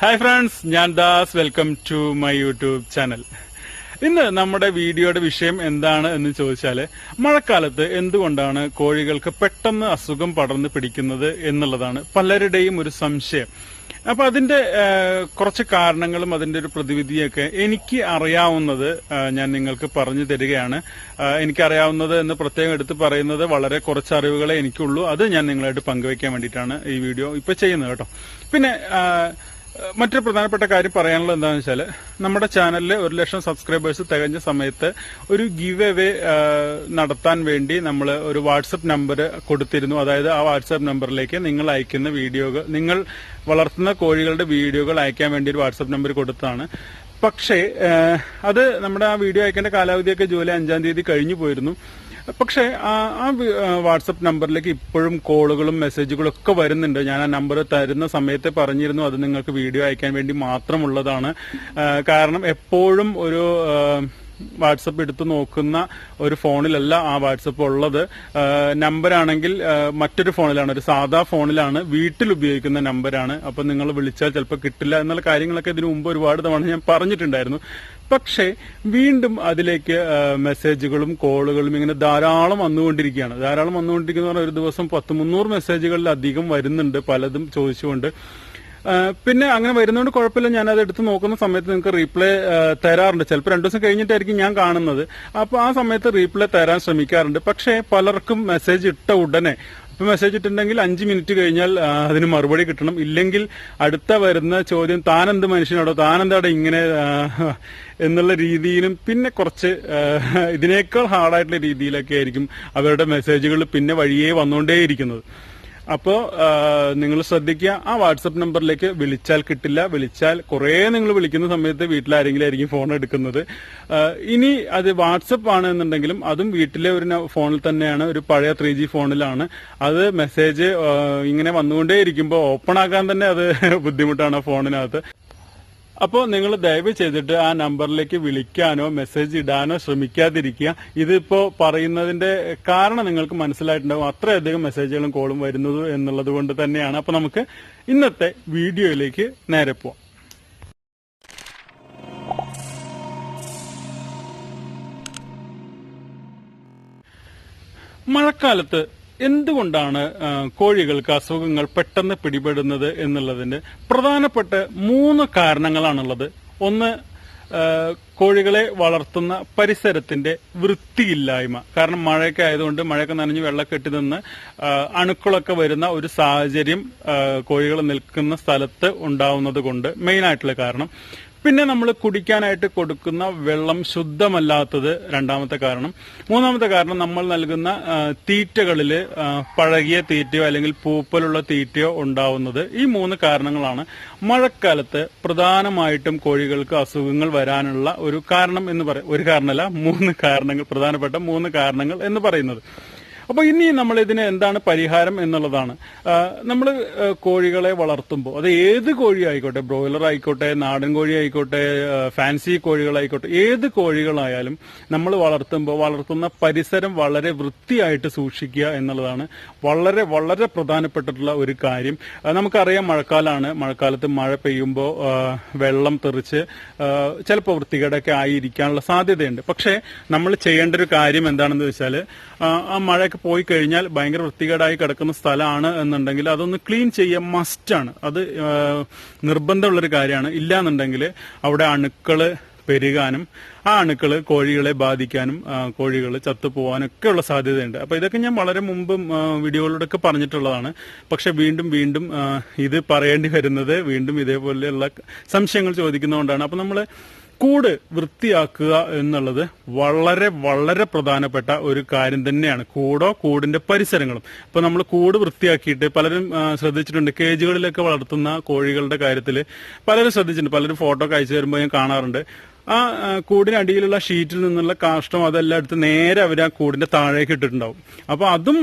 Hi friends ഞാൻ Das. Welcome to my YouTube channel ഇന്ന് നമ്മുടെ വീഡിയോയുടെ വിഷയം എന്താണ് എന്ന് ചോദിച്ചാൽ മഴക്കാലത്ത് എന്തുകൊണ്ടാണ് കോഴികൾക്ക് പെട്ടെന്ന് അസുഖം പടർന്ന് പിടിക്കുന്നത് എന്നുള്ളതാണ് പലരുടെയും ഒരു സംശയം. അപ്പൊ അതിന്റെ കുറച്ച് കാരണങ്ങളും അതിന്റെ ഒരു പ്രതിവിധിയൊക്കെ എനിക്ക് അറിയാവുന്നത് ഞാൻ നിങ്ങൾക്ക് പറഞ്ഞു തരികയാണ്. എനിക്കറിയാവുന്നത് എന്ന് പ്രത്യേകം എടുത്ത് പറയുന്നത് വളരെ കുറച്ച് അറിവുകളെ എനിക്കുള്ളൂ. അത് ഞാൻ നിങ്ങളായിട്ട് പങ്കുവയ്ക്കാൻ വേണ്ടിയിട്ടാണ് ഈ വീഡിയോ ഇപ്പൊ ചെയ്യുന്നത് കേട്ടോ. പിന്നെ മറ്റൊരു പ്രധാനപ്പെട്ട കാര്യം പറയാനുള്ളത് എന്താണെന്ന് വെച്ചാൽ നമ്മുടെ ചാനലിൽ ഒരു ലക്ഷം സബ്സ്ക്രൈബേഴ്സ് തികഞ്ഞ സമയത്ത് ഒരു ഗിവ് അവേ നടത്താൻ വേണ്ടി നമ്മൾ ഒരു വാട്സപ്പ് നമ്പർ കൊടുത്തിരുന്നു. അതായത് ആ വാട്സപ്പ് നമ്പറിലേക്ക് നിങ്ങൾ അയക്കുന്ന വീഡിയോകൾ നിങ്ങൾ വളർത്തുന്ന കോഴികളുടെ വീഡിയോകൾ അയക്കാൻ വേണ്ടി ഒരു വാട്സപ്പ് നമ്പർ കൊടുത്തതാണ്. പക്ഷേ അത് നമ്മുടെ ആ വീഡിയോ അയക്കേണ്ട കാലാവധിയൊക്കെ ജൂലൈ അഞ്ചാം തീയതി കഴിഞ്ഞു പോയിരുന്നു. പക്ഷേ ആ വാട്സപ്പ് നമ്പറിലേക്ക് ഇപ്പോഴും കോളുകളും മെസ്സേജുകളും ഒക്കെ വരുന്നുണ്ട്. ഞാൻ ആ നമ്പർ തരുന്ന സമയത്ത് പറഞ്ഞിരുന്നു. അത് നിങ്ങൾക്ക് വീഡിയോ അയക്കാൻ വേണ്ടി മാത്രമുള്ളതാണ്. കാരണം എപ്പോഴും ഒരു വാട്സപ്പ് എടുത്തു നോക്കുന്ന ഒരു ഫോണിലല്ല ആ വാട്സപ്പ് ഉള്ളത്. നമ്പറാണെങ്കിൽ മറ്റൊരു ഫോണിലാണ്. ഒരു സാധാ ഫോണിലാണ്. വീട്ടിൽ ഉപയോഗിക്കുന്ന നമ്പറാണ്. അപ്പൊ നിങ്ങൾ വിളിച്ചാൽ ചിലപ്പോൾ കിട്ടില്ല എന്നുള്ള കാര്യങ്ങളൊക്കെ ഇതിനു മുമ്പ് ഒരുപാട് തവണ ഞാൻ പറഞ്ഞിട്ടുണ്ടായിരുന്നു. പക്ഷേ വീണ്ടും അതിലേക്ക് മെസ്സേജുകളും കോളുകളും ഇങ്ങനെ ധാരാളം വന്നുകൊണ്ടിരിക്കുകയാണ്. ധാരാളം വന്നുകൊണ്ടിരിക്കുന്ന പറഞ്ഞാൽ ഒരു ദിവസം പത്ത് മുന്നൂറ് മെസ്സേജുകളിലധികം വരുന്നുണ്ട് പലതും ചോദിച്ചുകൊണ്ട്. പിന്നെ അങ്ങനെ വരുന്നതുകൊണ്ട് കുഴപ്പമില്ല. ഞാൻ അത് എടുത്ത് നോക്കുന്ന സമയത്ത് നിങ്ങൾക്ക് റീപ്ലൈ തരാറുണ്ട്. ചിലപ്പോൾ രണ്ടു ദിവസം കഴിഞ്ഞിട്ടായിരിക്കും ഞാൻ കാണുന്നത്. അപ്പോൾ ആ സമയത്ത് റീപ്ലൈ തരാൻ ശ്രമിക്കാറുണ്ട്. പക്ഷേ പലർക്കും മെസ്സേജ് ഇട്ട ഉടനെ ഇപ്പൊ മെസ്സേജ് ഇട്ടിട്ടുണ്ടെങ്കിൽ അഞ്ച് മിനിറ്റ് കഴിഞ്ഞാൽ അതിന് മറുപടി കിട്ടണം. ഇല്ലെങ്കിൽ അടുത്ത വരുന്ന ചോദ്യം താനെന്ത് മനുഷ്യനോടോ താൻ ഇങ്ങനെ എന്നുള്ള രീതിയിലും പിന്നെ കുറച്ച് ഇതിനേക്കാൾ ഹാർഡായിട്ടുള്ള രീതിയിലൊക്കെ ആയിരിക്കും അവരുടെ മെസ്സേജുകൾ പിന്നെ വഴിയേ വന്നുകൊണ്ടേയിരിക്കുന്നത് അപ്പോ നിങ്ങൾ ശ്രദ്ധിക്കുക ആ വാട്സപ്പ് നമ്പറിലേക്ക് വിളിച്ചാൽ കിട്ടില്ല വിളിച്ചാൽ കുറേ നിങ്ങൾ വിളിക്കുന്ന സമയത്ത് വീട്ടിലാരെങ്കിലും ആയിരിക്കും ഫോൺ എടുക്കുന്നത്. ഇനി അത് വാട്സപ്പ് ആണ് എന്നുണ്ടെങ്കിലും അതും വീട്ടിലെ ഒരു ഫോണിൽ തന്നെയാണ് ഒരു പഴയ ത്രീ ജി ഫോണിലാണ്. അത് മെസ്സേജ് ഇങ്ങനെ വന്നുകൊണ്ടേ ഇരിക്കുമ്പോൾ ഓപ്പൺ ആക്കാൻ തന്നെ അത് ബുദ്ധിമുട്ടാണ് ഫോണിനകത്ത്. അപ്പോൾ നിങ്ങൾ ദയവ് ചെയ്തിട്ട് ആ നമ്പറിലേക്ക് വിളിക്കാനോ മെസ്സേജ് ഇടാനോ ശ്രമിക്കാതിരിക്കുക. ഇതിപ്പോ പറയുന്നതിന്റെ കാരണം നിങ്ങൾക്ക് മനസ്സിലായിട്ടുണ്ടാവും. അത്രയധികം മെസ്സേജുകളും കോളും വരുന്നത് എന്നുള്ളത് കൊണ്ട് തന്നെയാണ്. അപ്പൊ നമുക്ക് ഇന്നത്തെ വീഡിയോയിലേക്ക് നേരെ പോവാം. മഴക്കാലത്ത് എന്തുകൊണ്ടാണ് കോഴികൾക്ക് അസുഖങ്ങൾ പെട്ടെന്ന് പിടിപെടുന്നത് എന്നുള്ളതിന്റെ പ്രധാനപ്പെട്ട മൂന്ന് കാരണങ്ങളാണുള്ളത്. ഒന്ന് കോഴികളെ വളർത്തുന്ന പരിസരത്തിന്റെ വൃത്തിയില്ലായ്മ. കാരണം മഴയൊക്കെ ആയതുകൊണ്ട് മഴയൊക്കെ നനഞ്ഞ് വെള്ളം കെട്ടി നിന്ന് അണുക്കളൊക്കെ വരുന്ന ഒരു സാഹചര്യം കോഴികൾ നിൽക്കുന്ന സ്ഥലത്ത് ഉണ്ടാവുന്നത് കൊണ്ട് മെയിനായിട്ടുള്ള കാരണം. പിന്നെ നമ്മൾ കുടിക്കാനായിട്ട് കൊടുക്കുന്ന വെള്ളം ശുദ്ധമല്ലാത്തത് രണ്ടാമത്തെ കാരണം. മൂന്നാമത്തെ കാരണം നമ്മൾ നൽകുന്ന തീറ്റകളിൽ പഴകിയ തീറ്റയോ അല്ലെങ്കിൽ പൂപ്പലുള്ള തീറ്റയോ ഉണ്ടാവുന്നത് ഈ മൂന്ന് കാരണങ്ങളാണ്. മഴക്കാലത്ത് പ്രധാനമായിട്ടും കോഴികൾക്ക് അസുഖങ്ങൾ വരാനുള്ള ഒരു കാരണം എന്ന് പറയും ഒരു കാരണമല്ല മൂന്ന് കാരണങ്ങൾ പ്രധാനപ്പെട്ട മൂന്ന് കാരണങ്ങൾ എന്ന് പറയുന്നത്. അപ്പോൾ ഇനി നമ്മൾ ഇതിന് എന്താണ് പരിഹാരം എന്നുള്ളതാണ്. നമ്മൾ കോഴികളെ വളർത്തുമ്പോൾ അത് ഏത് കോഴി ആയിക്കോട്ടെ ബ്രോയിലർ ആയിക്കോട്ടെ നാടൻ കോഴി ആയിക്കോട്ടെ ഫാൻസി കോഴികളായിക്കോട്ടെ ഏത് കോഴികളായാലും നമ്മൾ വളർത്തുമ്പോൾ വളർത്തുന്ന പരിസരം വളരെ വൃത്തിയായിട്ട് സൂക്ഷിക്കുക എന്നുള്ളതാണ് വളരെ വളരെ പ്രധാനപ്പെട്ടിട്ടുള്ള ഒരു കാര്യം. നമുക്കറിയാം മഴക്കാലമാണ് മഴക്കാലത്ത് മഴ പെയ്യുമ്പോൾ വെള്ളം തെറിച്ച് ചിലപ്പോൾ വൃത്തികേടൊക്കെ ആയിരിക്കാനുള്ള സാധ്യതയുണ്ട്. പക്ഷേ നമ്മൾ ചെയ്യേണ്ട ഒരു കാര്യം എന്താണെന്ന് വെച്ചാൽ ആ മഴയൊക്കെ പോയി കഴിഞ്ഞാൽ ഭയങ്കര വൃത്തികേടായി കിടക്കുന്ന സ്ഥലമാണ് എന്നുണ്ടെങ്കിൽ അതൊന്ന് ക്ലീൻ ചെയ്യുക മസ്റ്റാണ് അത് നിർബന്ധമുള്ള നിർബന്ധമുള്ളൊരു കാര്യമാണ്. ഇല്ലാന്നുണ്ടെങ്കിൽ അവിടെ അണുക്കൾ പെരുകാനും ആ അണുക്കൾ കോഴികളെ ബാധിക്കാനും കോഴികൾ ചത്തുപോകാനൊക്കെ ഉള്ള സാധ്യതയുണ്ട്. അപ്പൊ ഇതൊക്കെ ഞാൻ വളരെ മുമ്പ് വീഡിയോയിലൂടെയൊക്കെ പറഞ്ഞിട്ടുള്ളതാണ്. പക്ഷെ വീണ്ടും വീണ്ടും ഇത് പറയേണ്ടി വരുന്നത് വീണ്ടും ഇതേപോലെയുള്ള സംശയങ്ങൾ ചോദിക്കുന്നതുകൊണ്ടാണ്. അപ്പൊ നമ്മൾ കൂട് വൃത്തിയാക്കുക എന്നുള്ളത് വളരെ വളരെ പ്രധാനപ്പെട്ട ഒരു കാര്യം തന്നെയാണ്. കൂടോ കൂടിന്റെ പരിസരങ്ങളും. ഇപ്പൊ നമ്മൾ കൂട് വൃത്തിയാക്കിയിട്ട് പലരും ശ്രദ്ധിച്ചിട്ടുണ്ട്. കേജുകളിലൊക്കെ വളർത്തുന്ന കോഴികളുടെ കാര്യത്തിൽ പലരും ശ്രദ്ധിച്ചിട്ടുണ്ട്. പലരും ഫോട്ടോ ഒക്കെ അയച്ചു തരുമ്പോൾ ഞാൻ കാണാറുണ്ട്. ആ കൂടിനടിയിലുള്ള ഷീറ്റിൽ നിന്നുള്ള കാഷ്ടം അതെല്ലാം എടുത്ത് നേരെ അവർ ആ കൂടിന്റെ താഴേക്ക് ഇട്ടിട്ടുണ്ടാവും. അപ്പോൾ അതും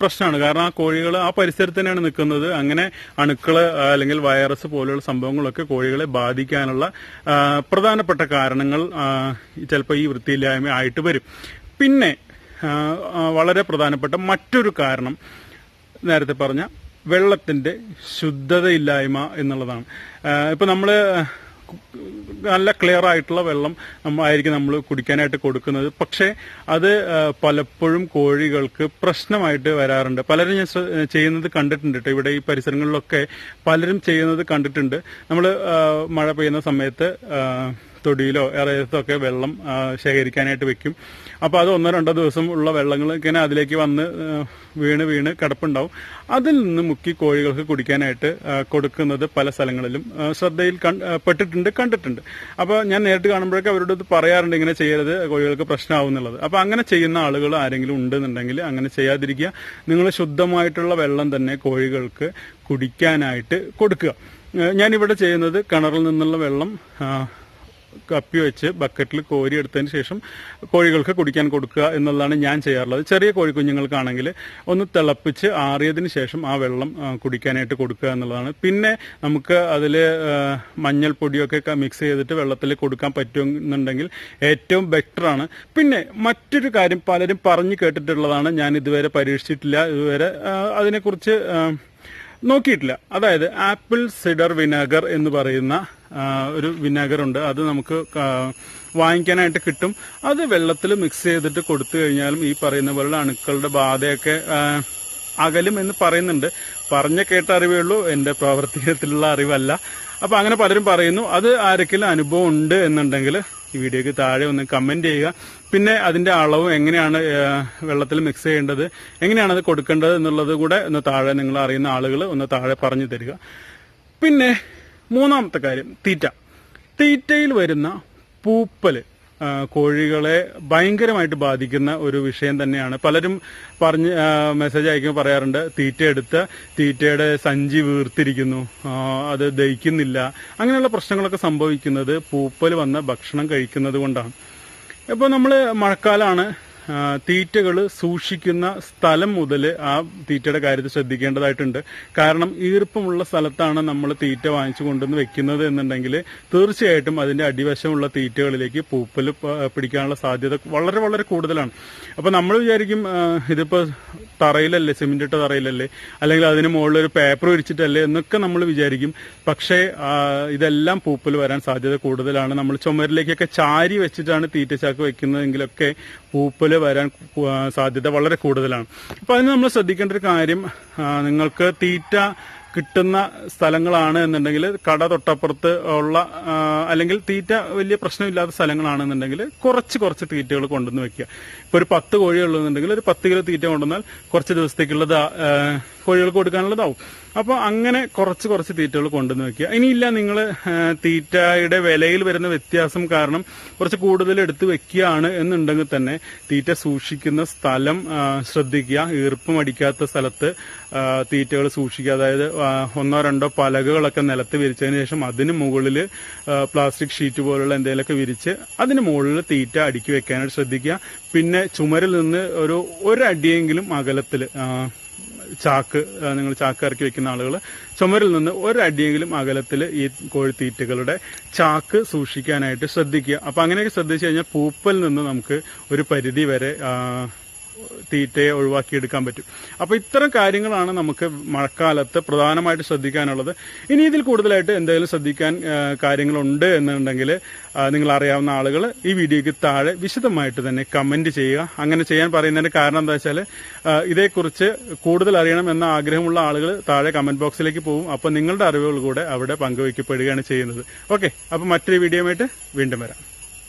പ്രശ്നമാണ്. കാരണം ആ കോഴികൾ ആ പരിസരത്ത് തന്നെയാണ് നിൽക്കുന്നത്. അങ്ങനെ അണുക്കൾ അല്ലെങ്കിൽ വൈറസ് പോലെയുള്ള സംഭവങ്ങളൊക്കെ കോഴികളെ ബാധിക്കാനുള്ള പ്രധാനപ്പെട്ട കാരണങ്ങൾ ചിലപ്പോൾ ഈ വൃത്തിയില്ലായ്മ ആയിട്ട് വരും. പിന്നെ വളരെ പ്രധാനപ്പെട്ട മറ്റൊരു കാരണം നേരത്തെ പറഞ്ഞ വെള്ളത്തിന്റെ ശുദ്ധതയില്ലായ്മ എന്നുള്ളതാണ്. ഇപ്പൊ നമ്മൾ നല്ല ക്ലിയർ ആയിട്ടുള്ള വെള്ളം നമ്മളായിരിക്കും നമ്മൾ കുടിക്കാനായിട്ട് കൊടുക്കുന്നത്. പക്ഷേ അത് പലപ്പോഴും കോഴികൾക്ക് പ്രശ്നമായിട്ട് വരാറുണ്ട്. പലരും ഞാൻ ചെയ്യുന്നത് കണ്ടിട്ടുണ്ട് കേട്ടോ ഇവിടെ ഈ പരിസരങ്ങളിലൊക്കെ പലരും ചെയ്യുന്നത് കണ്ടിട്ടുണ്ട്. നമ്മൾ മഴ പെയ്യുന്ന സമയത്ത് തൊടിയിലോ ഇറയത്തോ ഒക്കെ വെള്ളം ശേഖരിക്കാനായിട്ട് വെക്കും. അപ്പോൾ അത് ഒന്നോ രണ്ടോ ദിവസം ഉള്ള വെള്ളങ്ങൾ ഇങ്ങനെ അതിലേക്ക് വന്ന് വീണ് വീണ് കിടപ്പുണ്ടാവും. അതിൽ നിന്ന് മുക്കി കോഴികൾക്ക് കുടിക്കാനായിട്ട് കൊടുക്കുന്നത് പല സ്ഥലങ്ങളിലും ശ്രദ്ധയിൽ പെട്ടിട്ടുണ്ട് കണ്ടിട്ടുണ്ട്. അപ്പോൾ ഞാൻ നേരിട്ട് കാണുമ്പോഴൊക്കെ അവരോട് പറയാറുണ്ട് ഇങ്ങനെ ചെയ്യരുത് കോഴികൾക്ക് പ്രശ്നമാവും എന്നുള്ളത്. അപ്പോൾ അങ്ങനെ ചെയ്യുന്ന ആളുകൾ ആരെങ്കിലും ഉണ്ടെന്നുണ്ടെങ്കിൽ അങ്ങനെ ചെയ്യാതിരിക്കുക. നിങ്ങൾ ശുദ്ധമായിട്ടുള്ള വെള്ളം തന്നെ കോഴികൾക്ക് കുടിക്കാനായിട്ട് കൊടുക്കുക. ഞാനിവിടെ ചെയ്യുന്നത് കിണറിൽ നിന്നുള്ള വെള്ളം കപ്പി വെച്ച് ബക്കറ്റിൽ കോരി എടുത്തതിന് ശേഷം കോഴികൾക്ക് കുടിക്കാൻ കൊടുക്കുക എന്നുള്ളതാണ് ഞാൻ ചെയ്യാറുള്ളത്. ചെറിയ കോഴി കുഞ്ഞുങ്ങൾക്കാണെങ്കിൽ ഒന്ന് തിളപ്പിച്ച് ആറിയതിന് ശേഷം ആ വെള്ളം കുടിക്കാനായിട്ട് കൊടുക്കുക എന്നുള്ളതാണ്. പിന്നെ നമുക്ക് അതിൽ മഞ്ഞൾപ്പൊടിയൊക്കെ മിക്സ് ചെയ്തിട്ട് വെള്ളത്തിൽ കൊടുക്കാൻ പറ്റുമെന്നുണ്ടെങ്കിൽ ഏറ്റവും ബെറ്ററാണ് പിന്നെ മറ്റൊരു കാര്യം പലരും പറഞ്ഞു കേട്ടിട്ടുള്ളതാണ്. ഞാൻ ഇതുവരെ പരീക്ഷിച്ചിട്ടില്ല. ഇതുവരെ അതിനെക്കുറിച്ച് നോക്കിയിട്ടില്ല. അതായത് ആപ്പിൾ സിഡർ വിനാഗർ എന്ന് പറയുന്ന ഒരു വിനാഗർ ഉണ്ട് അത് നമുക്ക് വാങ്ങിക്കാനായിട്ട് കിട്ടും. അത് വെള്ളത്തിൽ മിക്സ് ചെയ്തിട്ട് കൊടുത്തു കഴിഞ്ഞാലും ഈ പറയുന്ന പോലുള്ള അണുക്കളുടെ ബാധയൊക്കെ അകലും എന്ന് പറയുന്നുണ്ട്. പറഞ്ഞ കേട്ട അറിവേ ഉള്ളൂ. എന്റെ പ്രവർത്തനത്തിലുള്ള അറിവല്ല. അപ്പൊ അങ്ങനെ പലരും പറയുന്നു അത് ആരെങ്കിലും അനുഭവം ഉണ്ട് എന്നുണ്ടെങ്കിൽ ഈ വീഡിയോക്ക് താഴെ ഒന്ന് കമന്റ് ചെയ്യുക. പിന്നെ അതിന്റെ അളവ് എങ്ങനെയാണ് വെള്ളത്തിൽ മിക്സ് ചെയ്യേണ്ടത് എങ്ങനെയാണ് അത് കൊടുക്കേണ്ടത് എന്നുള്ളത് കൂടെ ഒന്ന് താഴെ നിങ്ങൾ അറിയുന്ന ആളുകൾ ഒന്ന് താഴെ പറഞ്ഞു തരിക. പിന്നെ മൂന്നാമത്തെ കാര്യം തീറ്റ. തീറ്റയിൽ വരുന്ന പൂപ്പൽ. കോഴികളെ ഭയങ്കരമായിട്ട് ബാധിക്കുന്ന ഒരു വിഷയം തന്നെയാണ്. പലരും പറഞ്ഞ് മെസ്സേജ് അയക്കുമ്പോൾ പറയാറുണ്ട് തീറ്റ എടുത്ത് തീറ്റയുടെ സഞ്ചി വീർത്തിരിക്കുന്നു. അത് ദഹിക്കുന്നില്ല. അങ്ങനെയുള്ള പ്രശ്നങ്ങളൊക്കെ സംഭവിക്കുന്നത് പൂപ്പൽ വന്ന ഭക്ഷണം കഴിക്കുന്നത് കൊണ്ടാണ്. ഇപ്പോൾ നമ്മൾ മഴക്കാലമാണ് തീറ്റകൾ സൂക്ഷിക്കുന്ന സ്ഥലം മുതൽ ആ തീറ്റയുടെ കാര്യത്തിൽ ശ്രദ്ധിക്കേണ്ടതായിട്ടുണ്ട്. കാരണം ഈർപ്പമുള്ള സ്ഥലത്താണ് നമ്മൾ തീറ്റ വാങ്ങിച്ചു കൊണ്ടുവന്ന് വെക്കുന്നത് എന്നുണ്ടെങ്കിൽ തീർച്ചയായിട്ടും അതിന്റെ അടിവശമുള്ള തീറ്റകളിലേക്ക് പൂപ്പൽ പിടിക്കാനുള്ള സാധ്യത വളരെ വളരെ കൂടുതലാണ്. അപ്പോൾ നമ്മൾ വിചാരിക്കും ഇതിപ്പോൾ ഇതിപ്പോ തറയിലല്ലേ സിമെന്റ് ഇട്ട തറയിലല്ലേ അല്ലെങ്കിൽ അതിന് മുകളിൽ ഒരു പേപ്പർ വിരിച്ചിട്ടല്ലേ എന്നൊക്കെ നമ്മൾ വിചാരിക്കും. പക്ഷേ ഇതെല്ലാം പൂപ്പൽ വരാൻ സാധ്യത കൂടുതലാണ്. നമ്മൾ ചുമരിലേക്കൊക്കെ ചാരി വെച്ചിട്ടാണ് തീറ്റ ചാക്ക് വെക്കുന്നതെങ്കിലൊക്കെ പൂപ്പൽ വരാൻ സാധ്യത വളരെ കൂടുതലാണ്. അപ്പൊ അതിന് നമ്മൾ ശ്രദ്ധിക്കേണ്ട ഒരു കാര്യം നിങ്ങൾക്ക് തീറ്റ കിട്ടുന്ന സ്ഥലങ്ങളാണ് എന്നുണ്ടെങ്കിൽ കട തൊട്ടപ്പുറത്ത് ഉള്ള അല്ലെങ്കിൽ തീറ്റ വലിയ പ്രശ്നമില്ലാത്ത സ്ഥലങ്ങളാണെന്നുണ്ടെങ്കിൽ കുറച്ച് കുറച്ച് തീറ്റകൾ കൊണ്ടുവന്ന് വെക്കുക. ഇപ്പൊ ഒരു പത്ത് കോഴി ഉള്ളതെന്നുണ്ടെങ്കിൽ ഒരു പത്ത് കിലോ തീറ്റ കൊണ്ടുവന്നാൽ കുറച്ച് ദിവസത്തേക്കുള്ളത് കോഴികൾക്ക് കൊടുക്കാനുള്ളതാവും. അപ്പോൾ അങ്ങനെ കുറച്ച് കുറച്ച് തീറ്റകൾ കൊണ്ടുവന്ന് വെക്കുക. ഇനിയില്ല നിങ്ങൾ തീറ്റയുടെ വിലയിൽ വരുന്ന വ്യത്യാസം കാരണം കുറച്ച് കൂടുതൽ എടുത്ത് വെക്കുകയാണ് എന്നുണ്ടെങ്കിൽ തന്നെ തീറ്റ സൂക്ഷിക്കുന്ന സ്ഥലം ശ്രദ്ധിക്കുക. ഈർപ്പം അടിക്കാത്ത സ്ഥലത്ത് തീറ്റകൾ സൂക്ഷിക്കുക. അതായത് ഒന്നോ രണ്ടോ പലകകളൊക്കെ നിലത്ത് വിരിച്ചതിന് ശേഷം അതിന് മുകളിൽ പ്ലാസ്റ്റിക് ഷീറ്റ് പോലുള്ള എന്തെങ്കിലുമൊക്കെ വിരിച്ച് അതിന് മുകളിൽ തീറ്റ അടുക്കി വെക്കാനായിട്ട് ശ്രദ്ധിക്കുക. പിന്നെ ചുമരിൽ നിന്ന് ഒരു ഒരടിയെങ്കിലും അകലത്തിൽ ചാക്ക് നിങ്ങൾ ചാക്ക് ഇറക്കി വെക്കുന്ന ആളുകൾ ചുമരിൽ നിന്ന് ഒരടിയെങ്കിലും അകലത്തിൽ ഈ കോഴിത്തീറ്റകളുടെ ചാക്ക് സൂക്ഷിക്കാനായിട്ട് ശ്രദ്ധിക്കുക. അപ്പൊ അങ്ങനെയൊക്കെ ശ്രദ്ധിച്ചു കഴിഞ്ഞാൽ പൂപ്പൽ നിന്ന് നമുക്ക് ഒരു പരിധി വരെ തീറ്റയെ ഒഴിവാക്കിയെടുക്കാൻ പറ്റും. അപ്പൊ ഇത്തരം കാര്യങ്ങളാണ് നമുക്ക് മഴക്കാലത്ത് പ്രധാനമായിട്ട് ശ്രദ്ധിക്കാനുള്ളത്. ഇനി ഇതിൽ കൂടുതലായിട്ട് എന്തെങ്കിലും ശ്രദ്ധിക്കാൻ കാര്യങ്ങളുണ്ട് എന്നുണ്ടെങ്കിൽ നിങ്ങൾ അറിയാവുന്ന ആളുകൾ ഈ വീഡിയോയ്ക്ക് താഴെ വിശദമായിട്ട് തന്നെ കമന്റ് ചെയ്യുക. അങ്ങനെ ചെയ്യാൻ പറയുന്നതിന്റെ കാരണം എന്താ വെച്ചാൽ ഇതേക്കുറിച്ച് കൂടുതൽ അറിയണം എന്ന ആഗ്രഹമുള്ള ആളുകൾ താഴെ കമന്റ് ബോക്സിലേക്ക് പോകും. അപ്പൊ നിങ്ങളുടെ അറിവുകൾ കൂടെ അവിടെ പങ്കുവയ്ക്കപ്പെടുകയാണ് ചെയ്യുന്നത്. ഓക്കെ അപ്പൊ മറ്റൊരു വീഡിയോയുമായിട്ട് വീണ്ടും വരാം.